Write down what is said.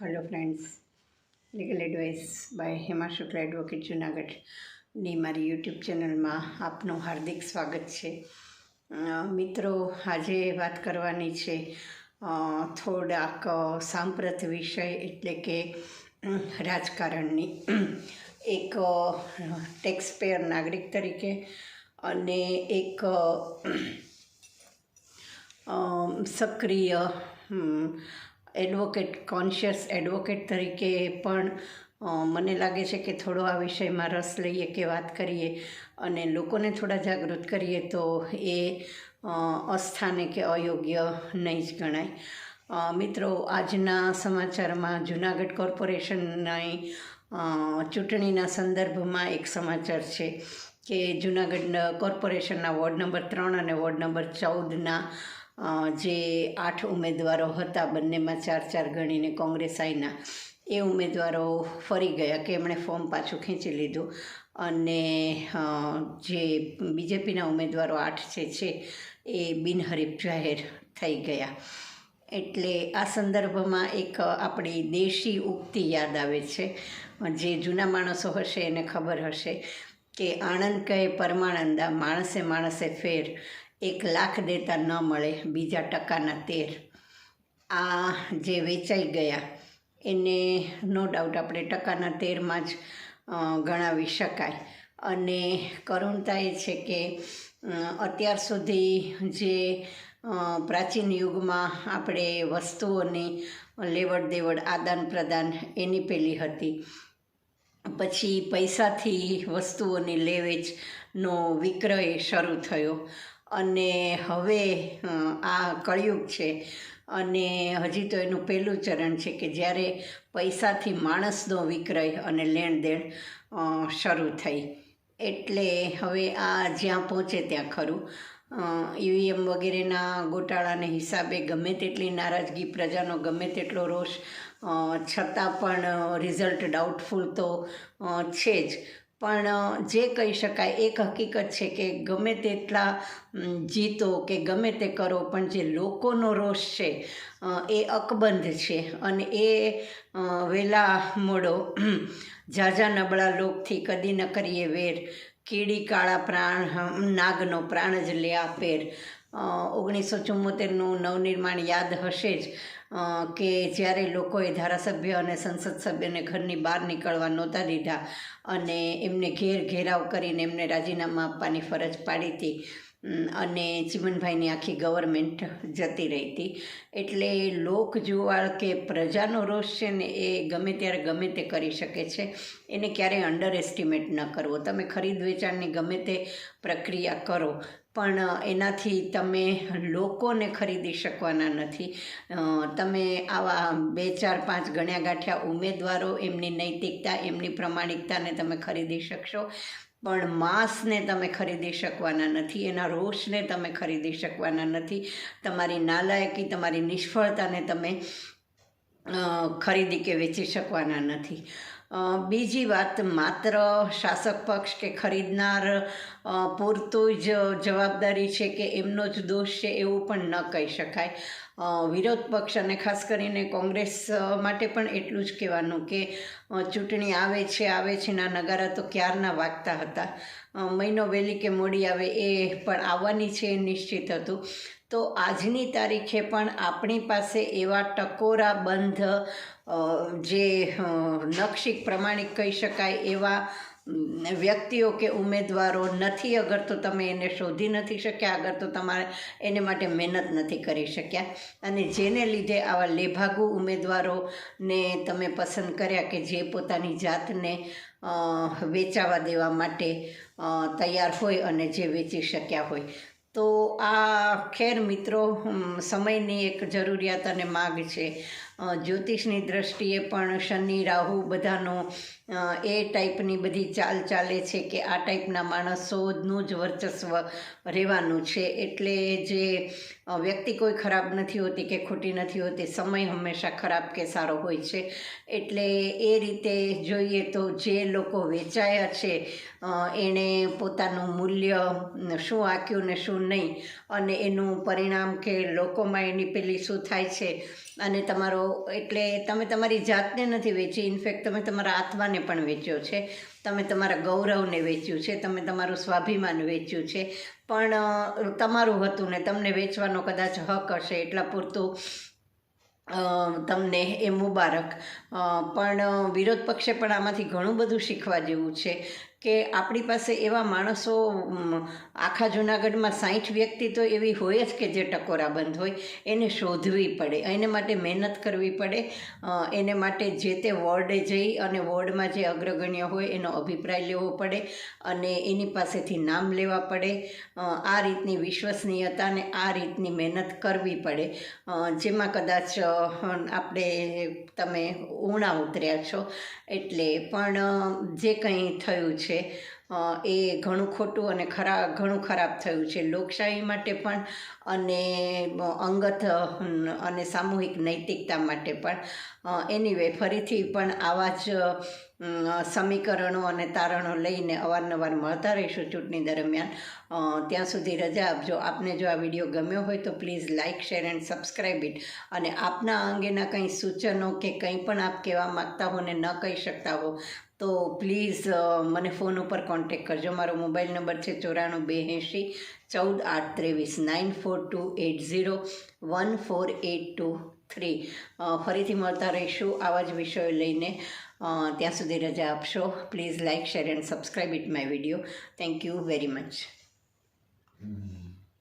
Hello friends legal advice by Hema Shukla advocate જુનાગઢની મારી YouTube ચેનલમાં આપનું હાર્દિક સ્વાગત છે. મિત્રો, આજે વાત કરવાની છે થોડાક સાંપ્રત વિષય એટલે કે રાજકારણની. એક ટેક્સપેયર નાગરિક તરીકે અને એક સક્રિય એડવોકેટ કોન્શિયસ એડવોકેટ તરીકે પણ મને લાગે છે કે થોડો આ વિષયમાં રસ લઈએ કે વાત કરીએ અને લોકોને થોડા જાગૃત કરીએ તો એ અસ્થાને કે અયોગ્ય નહીં જ ગણાય. મિત્રો, આજના સમાચારમાં જુનાગઢ કોર્પોરેશનની ચૂંટણીના સંદર્ભમાં એક સમાચાર છે કે જુનાગઢ કોર્પોરેશનના વોર્ડ નંબર ત્રણ અને વોર્ડ નંબર ચૌદના જે આઠ ઉમેદવારો હતા, બંનેમાં ચાર ચાર ગણીને કોંગ્રેસ આઈના એ ઉમેદવારો ફરી ગયા કે એમણે ફોર્મ પાછું ખેંચી લીધું. અને જે બીજેપીના ઉમેદવારો આઠ છે છે, એ બિનહરીફ જાહેર થઈ ગયા. એટલે આ સંદર્ભમાં એક આપણી દેશી ઉક્તિ યાદ આવે છે. જે જૂના માણસો હશે એને ખબર હશે કે આણંદ કહે પરમાણંદા, માણસે માણસે ફેર. એક લાખ દેતા ન મળે બીજા ટકાના તેર. આ જે વેચાઈ ગયા, એને નો ડાઉટ આપણે ટકાના તેરમાં જ ગણાવી શકાય. અને કરુણતા એ છે કે અત્યાર સુધી જે પ્રાચીન યુગમાં આપણે વસ્તુઓની લેવડ દેવડ, આદાન પ્રદાન એની પેલી હતી. પછી પૈસાથી વસ્તુઓની લેવેચનો વિક્રય શરૂ થયો. અને હવે આ કળિયુગ છે. અને હજી તો એનું પહેલું ચરણ છે કે જ્યારે પૈસાથી માણસનો વિક્રય અને લેણ દેણ શરૂ થઈ. એટલે હવે આ જ્યાં પહોંચે ત્યાં ખરું. ઈવીએમ વગેરેના ગોટાળાને હિસાબે ગમે તેટલી નારાજગી પ્રજાનો ગમે તેટલો રોષ છતાં પણ રિઝલ્ટ ડાઉટફુલ તો છે જ. પણ જે કહી શકાય, એક હકીકત છે કે ગમે તેટલા જીતો કે ગમે તે કરો, પણ જે લોકોનો રોષ છે એ અકબંધ છે. અને એ વેલા મોડો ઝાઝા નબળા લોકથી કદી ન કરીએ વેર. કીડી કાળા પ્રાણ નાગનો પ્રાણ જ લે આ પેર. ઓગણીસો ચુમ્મોતેરનું નવનિર્માણ યાદ હશે જ કે જ્યારે લોકોએ ધારાસભ્ય અને સંસદ સભ્યને ઘરની બહાર નીકળવા નહોતા દીધા અને એમને ઘેર ઘેરાવ કરીને એમને રાજીનામા આપવાની ફરજ પાડી હતી અને ચીમનભાઈની આખી ગવર્મેન્ટ જતી રહી હતી. એટલે લોક જુવાળ કે પ્રજાનો રોષ છે ને એ ગમે ત્યારે ગમે તે કરી શકે છે. એને ક્યારેય અંડર એસ્ટિમેટ ન કરવો. તમે ખરીદ વેચાણની ગમે તે પ્રક્રિયા કરો, પણ એનાથી તમે લોકોને ખરીદી શકવાના નથી. તમે આવા બે, ચાર, પાંચ ગણ્યા ગાંઠ્યા ઉમેદવારો, એમની નૈતિકતા, એમની પ્રમાણિકતાને તમે ખરીદી શકશો. પણ માંસને તમે ખરીદી શકવાના નથી, એના રોષને તમે ખરીદી શકવાના નથી. તમારી નાલાયકી, તમારી નિષ્ફળતાને તમે ખરીદી કે વેચી શકવાના નથી. બીજી વાત, માત્ર શાસક પક્ષ કે ખરીદનાર પૂરતું જ જવાબદારી છે કે એમનો જ દોષ છે એવું પણ ન કહી શકાય. વિરોધ પક્ષ અને ખાસ કરીને કોંગ્રેસ માટે પણ એટલું જ કહેવાનું કે ચૂંટણી આવે છે આવે છે ના નગારા તો ક્યારના વાગતા હતા? મહિનો વહેલી કે મોડી આવે એ પણ આવવાની છે એ નિશ્ચિત હતું. તો આજની તારીખે પણ આપણી પાસે એવા ટકોરા બંધ જે નક્ષિક પ્રમાણિક કહી શકાય, એવા વ્યક્તિઓ કે ઉમેદવારો નથી, અગર તો તમે એને શોધી નથી શક્યા, અગર તો તમારે એને માટે મહેનત નથી કરી શક્યા. અને જેને લીધે આવા લેભાગુ ઉમેદવારોને તમે પસંદ કર્યા કે જે પોતાની જાતને વેચાવા દેવા માટે તૈયાર હોય અને જે વેચી શક્યા હોય. તો આ ખેર મિત્રો સમયની એક જરૂરિયાત અને માગ છે. જ્યોતિષની દ્રષ્ટિએ પણ શનિ, રાહુ બધાનો એ ટાઈપની બધી ચાલ ચાલે છે કે આ ટાઈપના માણસોનું જ વર્ચસ્વ રહેવાનું છે. એટલે જે વ્યક્તિ કોઈ ખરાબ નથી હોતી કે ખોટી નથી હોતી, સમય હંમેશા ખરાબ કે સારો હોય છે. એટલે એ રીતે જોઈએ તો જે લોકો વેચાયા છે એણે પોતાનું મૂલ્ય શું આંક્યું ને શું નહીં, અને એનું પરિણામ કે લોકોમાં એની પેલી શું થાય છે, અને તમારો એટલે તમે તમારી જાતને નથી વેચી. ઇનફેક્ટ તમે તમારા આત્માને પણ વેચ્યો છે. તમે તમારા ગૌરવને વેચ્યું છે. તમે તમારું સ્વાભિમાન વેચ્યું છે. પણ તમારું હતું ને તમને વેચવાનો કદાચ હક હશે એટલા પૂરતું તમને એ મુબારક. પણ વિરોધ પક્ષે પણ આમાંથી ઘણું બધું શીખવા જેવું છે. કે આપણી પાસે એવા માણસો આખા જૂનાગઢમાં સાઠ વ્યક્તિ તો એવી હોય જ કે જે ટકોરાબંધ હોય, એને શોધવી પડે, એને માટે મહેનત કરવી પડે એને માટે જે તે વોર્ડે જઈ અને વોર્ડમાં જે અગ્રગણ્ય હોય એનો અભિપ્રાય લેવો પડે અને એની પાસેથી નામ લેવા પડે આ રીતની વિશ્વસનીયતા અને આ રીતની મહેનત કરવી પડે જેમાં કદાચ આપણે તમે ઉણા ઉતર્યા છો, એટલે પણ જે કંઈ થયું છે અ, એ ઘણું ખોટું અને ખરા ઘણું ખરાબ થયું છે. લોકશાહી માટે પણ અને અંગત અને સામૂહિક નૈતિકતા માટે પણ. એનીવે ફરીથી પણ આવા જ સમીકરણો અને તારણો લઈને અવારનવાર મળતા રહીશું ચૂંટણી દરમિયાન. ત્યાં સુધી રજા આપજો. આપને જો આ વીડિયો ગમ્યો હોય તો please like share and subscribe it. અને આપના અંગેના કંઈ સૂચનો કે કંઈ પણ આપ કહેવા માગતા હો ને ન કહી શકતા હો તો પ્લીઝ મને ફોન ઉપર કોન્ટેક કરજો. મારો મોબાઈલ નંબર છે ચોરાણું બે એંશી ચૌદ આઠ ત્રેવીસ, nine four two eight zero one four eight two three. ફરીથી મળતા રહીશું આવા જ વિષયો લઈને. ત્યાં સુધી રજા આપશો. Please like share and subscribe it my video. Thank you very much.